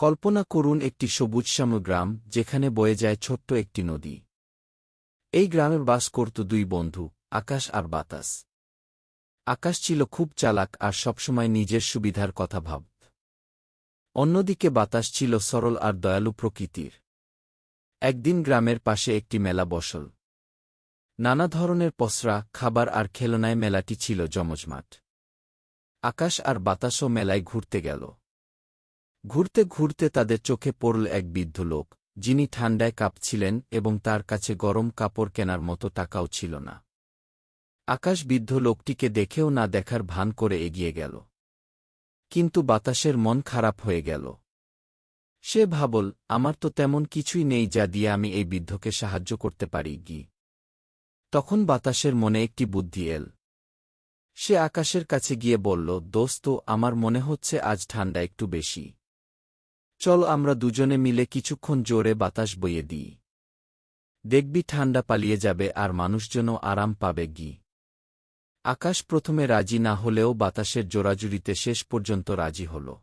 কল্পনা করুন একটি সবুজশ্যাম গ্রাম যেখানে বয়ে যায় ছোট্ট একটি নদী। এই গ্রামে বাস করত দুই বন্ধু, আকাশ আর বাতাস। আকাশ ছিল খুব চালাক আর সবসময় নিজের সুবিধার কথা ভাবত। অন্যদিকে বাতাস ছিল সরল আর দয়ালু প্রকৃতির। একদিন গ্রামের পাশে একটি মেলা বসল। নানা ধরনের পসরা, খাবার আর খেলনায় মেলাটি ছিল জমজমাট। আকাশ আর বাতাসও মেলায় ঘুরতে গেল। ঘুরতে ঘুরতে তাদের চোখে পড়ল এক বৃদ্ধ লোক, যিনি ঠান্ডায় কাঁপছিলেন এবং তার কাছে গরম কাপড় কেনার মতো টাকাও ছিল না। আকাশ বৃদ্ধ লোকটিকে দেখেও না দেখার ভান করে এগিয়ে গেল। কিন্তু বাতাসের মন খারাপ হয়ে গেল। সে ভাবল, আমার তো তেমন কিছুই নেই যা দিয়ে আমি এই বৃদ্ধকে সাহায্য করতে পারি, গি। তখন বাতাসের মনে একটি বুদ্ধি এল। সে আকাশের কাছে গিয়ে বলল, দোস্ত, আমার মনে হচ্ছে আজ ঠান্ডা একটু বেশি। চল আমরা দুজনে মিলে কিছুক্ষণ জোরে বাতাস বইয়ে দিই। দেখবি ঠান্ডা পালিয়ে যাবে আর মানুষজনও আরাম পাবে গি। আকাশ প্রথমে রাজি না হলেও বাতাসের জোরাজুরিতে শেষ পর্যন্ত রাজি হল।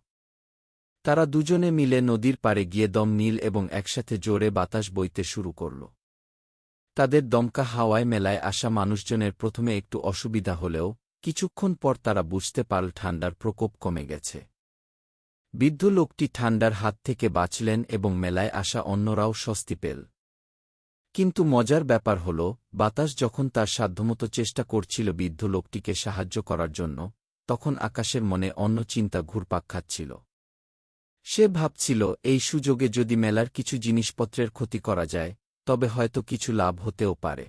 তারা দুজনে মিলে নদীর পাড়ে গিয়ে দম নীল এবং একসাথে জোরে বাতাস বইতে শুরু করল। তাদের দমকা হাওয়ায় মেলায় আসা মানুষজনের প্রথমে একটু অসুবিধা হলেও কিছুক্ষণ পর তারা বুঝতে পারল ঠান্ডার প্রকোপ কমে গেছে। বৃদ্ধ লোকটি ঠান্ডার হাত থেকে বাঁচলেন এবং মেলায় আসা অন্যরাও স্বস্তি পেল। কিন্তু মজার ব্যাপার হল, বাতাস যখন তার সাধ্যমতো চেষ্টা করছিল বৃদ্ধ লোকটিকে সাহায্য করার জন্য, তখন আকাশের মনে অন্য চিন্তা ঘুরপাক খাচ্ছিল। সে ভাবছিল, এই সুযোগে যদি মেলার কিছু জিনিসপত্রের ক্ষতি করা যায়, তবে হয়তো কিছু লাভ হতেও পারে।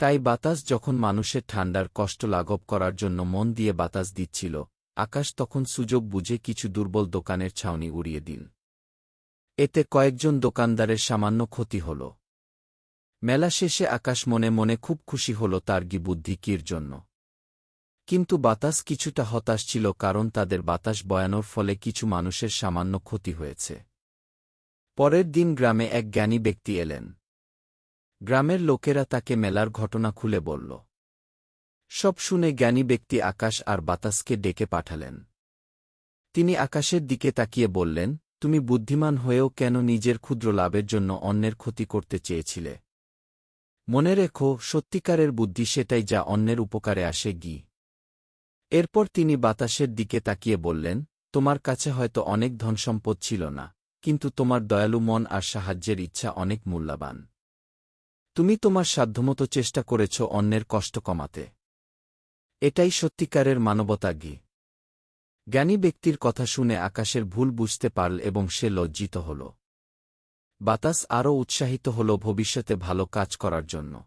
তাই বাতাস যখন মানুষের ঠান্ডার কষ্ট লাঘব করার জন্য মন দিয়ে বাতাস দিচ্ছিল আকাশ তখন সুযোগ বুঝে কিছু দুর্বল দোকানের ছাউনি উড়িয়ে দিন। এতে কয়েকজন দোকানদারের সামান্য ক্ষতি হল। মেলা শেষে আকাশ মনে মনে খুব খুশি হল তার গি বুদ্ধি কির জন্য। কিন্তু বাতাস কিছুটা হতাশ ছিল কারণ তাদের বাতাস বয়ানোর ফলে কিছু মানুষের সামান্য ক্ষতি হয়েছে। পরের দিন গ্রামে এক জ্ঞানী ব্যক্তি এলেন। গ্রামের লোকেরা তাকে মেলার ঘটনা খুলে বলল সব শুনে জ্ঞানী ব্যক্তি আকাশ আর বাতাসকে ডেকে পাঠালেন। তিনি আকাশের দিকে তাকিয়ে বললেন, তুমি বুদ্ধিমান হয়েও কেন নিজের ক্ষুদ্র লাভের জন্য অন্যের ক্ষতি করতে চেয়েছিলে? মনে রেখো, সত্যিকারের বুদ্ধি সেটাই যা অন্যের উপকারে আসে গি। এরপর তিনি বাতাসের দিকে তাকিয়ে বললেন, তোমার কাছে হয়তো অনেক ধনসম্পদ ছিল না, কিন্তু তোমার দয়ালু মন আর সাহায্যের ইচ্ছা অনেক মূল্যবান। তুমি তোমার সাধ্যমতো চেষ্টা করেছ অন্যের কষ্ট কমাতে। এটাই সত্যিকারের মানবতা গি জ্ঞানী ব্যক্তির কথা শুনে আকাশের ভুল বুঝতে পারল এবং সে লজ্জিত হল। বাতাস আরও উৎসাহিত হল ভবিষ্যতে ভালো কাজ করার জন্য।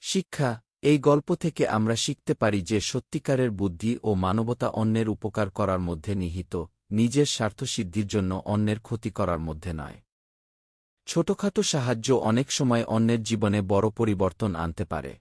শিক্ষা, এই গল্প থেকে আমরা শিখতে পারি যে সত্যিকারের বুদ্ধি ও মানবতা অন্যের উপকার করার মধ্যে নিহিত, নিজের স্বার্থসিদ্ধির জন্য অন্যের ক্ষতি করার মধ্যে নয়। ছোটখাটো সাহায্য অনেক সময় অন্যের জীবনে বড় পরিবর্তন আনতে পারে।